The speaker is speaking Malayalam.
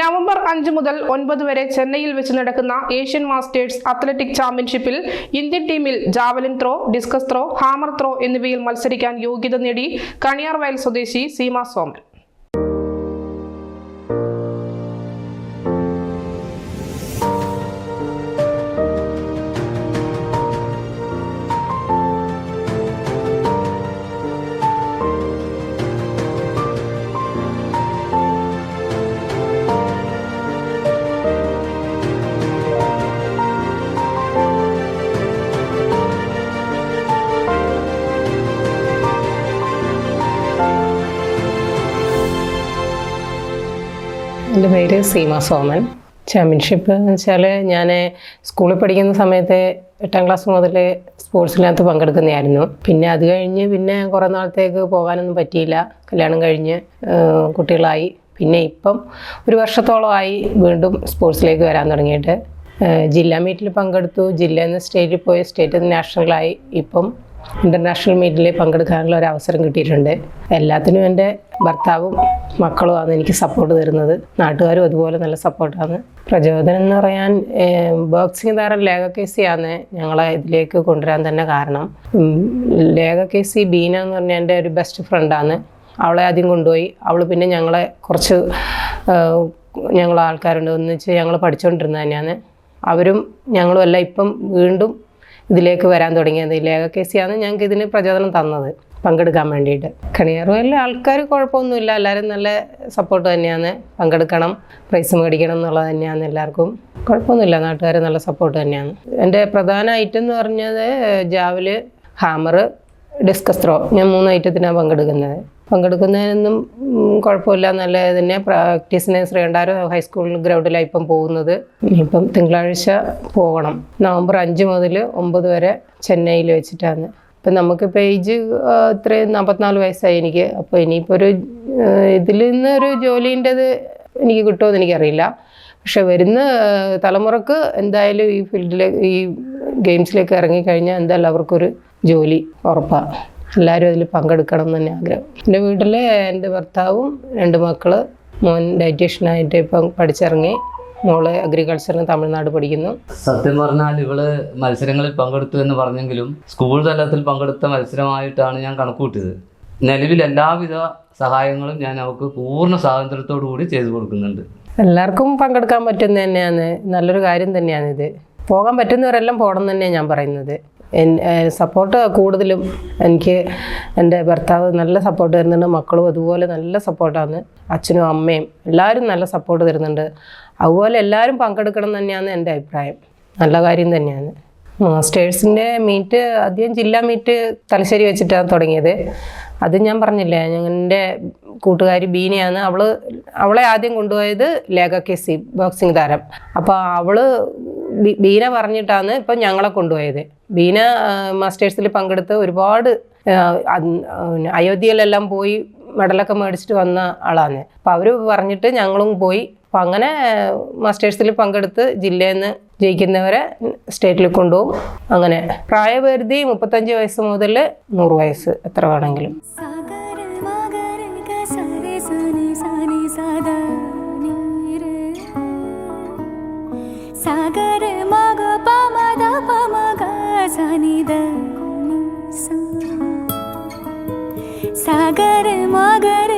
നവംബർ അഞ്ച് മുതൽ ഒൻപത് വരെ ചെന്നൈയിൽ വെച്ച് നടക്കുന്ന ഏഷ്യൻ മാസ്റ്റേഴ്സ് അത്ലറ്റിക് ചാമ്പ്യൻഷിപ്പിൽ ഇന്ത്യൻ ടീമിൽ javelin throw discus throw hammer throw എന്നിവയിൽ മത്സരിക്കാൻ യോഗ്യത നേടി കണിയാർവയൽ സ്വദേശി സീമ സോമൻ. എന്റെ പേര് സീമ സോമൻ. ചാമ്പ്യൻഷിപ്പ് എന്ന് വെച്ചാൽ ഞാൻ സ്കൂളിൽ പഠിക്കുന്ന സമയത്ത് എട്ടാം ക്ലാസ് മുതൽ സ്പോർട്സിനകത്ത് പങ്കെടുക്കുന്നതായിരുന്നു. പിന്നെ അത് കഴിഞ്ഞ് പിന്നെ കുറേ നാളത്തേക്ക് പോകാനൊന്നും പറ്റിയില്ല. കല്യാണം കഴിഞ്ഞ് കുട്ടികളായി. പിന്നെ ഇപ്പം ഒരു വർഷത്തോളമായി വീണ്ടും സ്പോർട്സിലേക്ക് വരാൻ തുടങ്ങിയിട്ട്. ജില്ലാ മീറ്റിൽ പങ്കെടുത്തു. ജില്ലയിൽ നിന്ന് സ്റ്റേറ്റിൽ പോയി സ്റ്റേറ്റിൽ നിന്ന് നാഷണലായി ഇപ്പം ഇന്റർനാഷണൽ മീറ്റിൽ പങ്കെടുക്കാനുള്ള ഒരു അവസരം കിട്ടിയിട്ടുണ്ട്. എല്ലാത്തിനും എന്റെ ഭർത്താവും മക്കളും ആണ് എനിക്ക് സപ്പോർട്ട് തരുന്നത്. നാട്ടുകാരും അതുപോലെ നല്ല സപ്പോർട്ടാണ് പ്രചോദനം എന്ന് പറയാൻ ബോക്സിംഗ് താരം ലേഖ കേസിയാണ് ഞങ്ങളെ ഇതിലേക്ക് കൊണ്ടുവരാൻ തന്നെ കാരണം. ലേഖ കേസി ബീന എന്ന് പറഞ്ഞാൽ എന്റെ ഒരു ബെസ്റ്റ് ഫ്രണ്ടാണ് അവളെ ആദ്യം കൊണ്ടുപോയി. അവൾ പിന്നെ ഞങ്ങളെ കുറച്ച് ഞങ്ങൾ ആൾക്കാരുണ്ട്. ഒന്നിച്ച് ഞങ്ങൾ പഠിച്ചുകൊണ്ടിരുന്നത് തന്നെയാണ്. അവരും ഞങ്ങളും എല്ലാം ഇപ്പം വീണ്ടും ഇതിലേക്ക് വരാൻ തുടങ്ങിയത്. ലേഖ കെ സിയാണ് ഞങ്ങൾക്ക് ഇതിന് പ്രചോദനം തന്നത്. പങ്കെടുക്കാൻ വേണ്ടിയിട്ട്. കണിയാറുവല്ല ആൾക്കാർ കുഴപ്പമൊന്നുമില്ല. എല്ലാവരും നല്ല സപ്പോർട്ട് തന്നെയാണ്. പങ്കെടുക്കണം പ്രൈസ് മേടിക്കണം എന്നുള്ളത് തന്നെയാണ് എല്ലാവർക്കും. കുഴപ്പമൊന്നുമില്ല നാട്ടുകാർ നല്ല സപ്പോർട്ട് തന്നെയാണ്. എന്റെ പ്രധാന ഐറ്റം എന്ന് പറഞ്ഞത് ജാവൽ ഹാമർ ഡിസ്കസ് ത്രോ ഞാൻ മൂന്ന് ഐറ്റത്തിനാണ് പങ്കെടുക്കുന്നത്. പങ്കെടുക്കുന്നതിനൊന്നും കുഴപ്പമില്ല. നല്ല തന്നെ പ്രാക്ടീസിന് ശ്രീകണ്ഠാരം ഹൈസ്കൂൾ ഗ്രൗണ്ടിലാണ് ഇപ്പം പോകുന്നത്. ഇപ്പം തിങ്കളാഴ്ച പോകണം. നവംബർ അഞ്ച് മുതൽ ഒമ്പത് വരെ ചെന്നൈയിൽ വെച്ചിട്ടാണ്. ഇപ്പം നമുക്കിപ്പോൾ ഏജ് ഇത്രയും നാൽപ്പത്തിനാല് വയസ്സായി എനിക്ക്. അപ്പോൾ ഇനിയിപ്പോൾ ഒരു ഇതിൽ നിന്ന് ഒരു ജോലീന്റെത് എനിക്ക് കിട്ടുമെന്ന് എനിക്കറിയില്ല. പക്ഷെ വരുന്ന തലമുറയ്ക്ക് എന്തായാലും ഈ ഫീൽഡിലേക്ക് ഈ ഗെയിംസിലേക്ക് ഇറങ്ങിക്കഴിഞ്ഞാൽ എന്തായാലും അവർക്കൊരു ജോലി ഉറപ്പാണ് എല്ലാവരും അതിൽ പങ്കെടുക്കണം എന്ന് തന്നെ ആഗ്രഹം. എന്റെ വീട്ടിൽ എന്റെ ഭർത്താവും രണ്ട് മക്കൾ മോൻ ഡയറ്റീഷ്യനായിട്ട് ഇപ്പം പഠിച്ചിറങ്ങി. മോൾ അഗ്രികൾച്ചറിന് തമിഴ്നാട് പഠിക്കുന്നു. സത്യം പറഞ്ഞാൽ ഇവൾ മത്സരങ്ങളിൽ പങ്കെടുത്തു എന്ന് പറഞ്ഞെങ്കിലും സ്കൂൾ തലത്തിൽ പങ്കെടുത്ത മത്സരമായിട്ടാണ് ഞാൻ കണക്കുകൂട്ടിയത്. നിലവിൽ എല്ലാവിധ സഹായങ്ങളും ഞാൻ അവൾക്ക് പൂർണ സ്വാതന്ത്ര്യത്തോടു കൂടി ചെയ്തു കൊടുക്കുന്നുണ്ട്. എല്ലാവർക്കും പങ്കെടുക്കാൻ പറ്റുന്ന തന്നെയാണ്. നല്ലൊരു കാര്യം തന്നെയാണിത്. പോകാൻ പറ്റുന്നവരെല്ലാം പോകണം തന്നെയാണ് ഞാൻ പറയുന്നത്. സപ്പോർട്ട് കൂടുതലും എനിക്ക് എന്റെ ഭർത്താവ് നല്ല സപ്പോർട്ട് തരുന്നുണ്ട് മക്കളും അതുപോലെ നല്ല സപ്പോർട്ടാണ് അച്ഛനും അമ്മയും എല്ലാവരും നല്ല സപ്പോർട്ട് തരുന്നുണ്ട്. അതുപോലെ എല്ലാവരും പങ്കെടുക്കണം തന്നെയാണ് എന്റെ അഭിപ്രായം. നല്ല കാര്യം തന്നെയാണ്. മാസ്റ്റേഴ്സിന്റെ മീറ്റ് ആദ്യം ജില്ലാ മീറ്റ് തലശ്ശേരി വെച്ചിട്ടാണ് തുടങ്ങിയത്. അത് ഞാൻ പറഞ്ഞില്ലേ എന്റെ കൂട്ടുകാരി ബീനയാണ്. അവൾ അവളെ ആദ്യം കൊണ്ടുപോയത് ലേഖ കെ സി ബോക്സിംഗ് താരം. അപ്പോൾ അവൾ ബി- ബീന പറഞ്ഞിട്ടാണ് ഇപ്പം ഞങ്ങളെ കൊണ്ടുപോയത്. ബീന മാസ്റ്റേഴ്സിൽ പങ്കെടുത്ത് ഒരുപാട് അയോധ്യയിലെല്ലാം പോയി മെഡലൊക്കെ മേടിച്ചിട്ട് വന്ന ആളാണ്. അപ്പോൾ അവർ പറഞ്ഞിട്ട് ഞങ്ങളും പോയി. അപ്പൊ അങ്ങനെ മാസ്റ്റേഴ്സിൽ പങ്കെടുത്ത് ജില്ലയിൽ നിന്ന് ജയിക്കുന്നവരെ സ്റ്റേറ്റിൽ കൊണ്ടുപോകും. അങ്ങനെ പ്രായപരിധി മുപ്പത്തഞ്ച് വയസ്സ് മുതൽ നൂറ് വയസ്സ് എത്ര വേണമെങ്കിലും. സാഗര खजानिद সাগর मगर